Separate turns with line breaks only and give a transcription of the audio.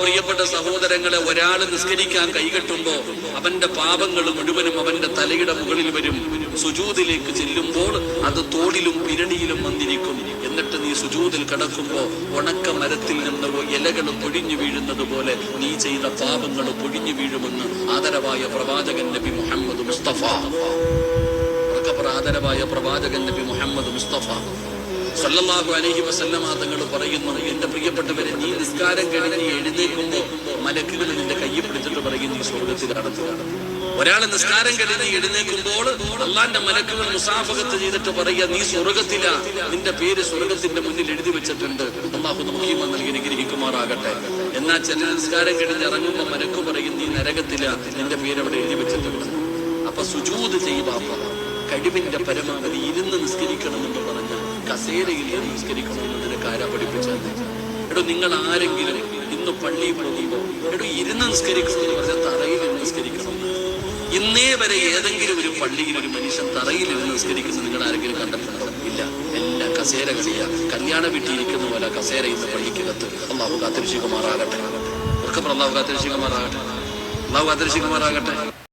പ്രിയപ്പെട്ട സഹോദരങ്ങളെ ഒരാൾ നിസ്കരിക്കാൻ കൈകെട്ടുമ്പോ അവന്റെ പാപങ്ങൾ മുഴുവനും അവന്റെ തലയുടെ മുകളിൽ വരും. സുജൂതിലേക്ക് ചെല്ലുമ്പോൾ അത് തോളിലും പിരണിയിലും വന്നിരിക്കും. എന്നിട്ട് നീ സുജൂതിൽ കിടക്കുമ്പോ ഉണക്ക മരത്തിൽ നിന്ന് ഇലകൾ പൊഴിഞ്ഞു വീഴുന്നത് പോലെ നീ ചെയ്ത പാപങ്ങൾ പൊഴിഞ്ഞു വീഴുമെന്ന് ആദരവായ പ്രവാചകൻ നബി മുഹമ്മദ് മുസ്തഫ. ആദരവായ പ്രവാചകൻ നബി മുഹമ്മദ് മുസ്തഫ. സല്ലല്ലാഹു അലൈഹി വസല്ലമ തങ്ങൾ പറയുന്നു എന്റെ പ്രിയപ്പെട്ടവരെ നീ നിസ്കാരം കഴിഞ്ഞ് എഴുന്നേൽക്കുമ്പോ മലക്കുകൾ നിന്റെ കയ്യിൽ പിടിച്ചിട്ട് പറയും നീ സ്വർഗത്തിലാണെന്ന് ഒരാൾ നിസ്കാരം കഴിഞ്ഞ് എഴുന്നേൽക്കുമ്പോൾ അള്ളാന്റെ മലക്കുകൾ മുസാഫകത്ത് ചെയ്തിട്ട് പറയുക നീ സ്വർഗത്തില നിന്റെ പേര് സ്വർഗത്തിന്റെ മുന്നിൽ എഴുതി വെച്ചിട്ടുണ്ട്. അള്ളാഹു നമുക്ക് ഈമാൻ നൽകി അനുഗ്രഹിക്കുമാറാകട്ടെ. എന്നാൽ ചില നിസ്കാരം കഴിഞ്ഞ് ഇറങ്ങുമ്പോൾ മലക്കു പറയും നീ നരകത്തില നിന്റെ പേര് അവിടെ എഴുതി വെച്ചിട്ടുണ്ട്. അപ്പൊ സുജൂത് ചെയ്യുക കഴിവിന്റെ പരമാവധി ഇരുന്ന് നിസ്കരിക്കണമെന്ന് പറഞ്ഞ കസേരയിൽ ഇരുന്ന് കാര പഠിപ്പിച്ചത് എടോ നിങ്ങൾ ആരെങ്കിലും ഇന്ന് പള്ളിയിൽ പോകുമ്പോൾ എടോ ഇരുന്ന് നിസ്കരിക്കണമെന്ന് പറഞ്ഞാൽ തറയിൽ നമസ്കരിക്കണം ഇന്നേ വരെ ഏതെങ്കിലും ഒരു പള്ളിയിൽ ഒരു മനുഷ്യൻ തറയിൽ നിസ്കരിക്കുന്നത് നിങ്ങൾ ആരെങ്കിലും കണ്ടിട്ടുണ്ടോ? ഇല്ല. എല്ലാ കസേര കളിയ കല്യാണ വീട്ടിയിരിക്കുന്ന പോലെ കസേര ഇന്ന് പള്ളിക്കകത്ത് അള്ളാഹു കാത്തിരിശികുമാറാകട്ടെ ഉറക്കപ്പുറം അള്ളാഹു കാത്തിരിശികുമാറാകട്ടെ അള്ളാഹു കാത്തിരിശികുമാറാകട്ടെ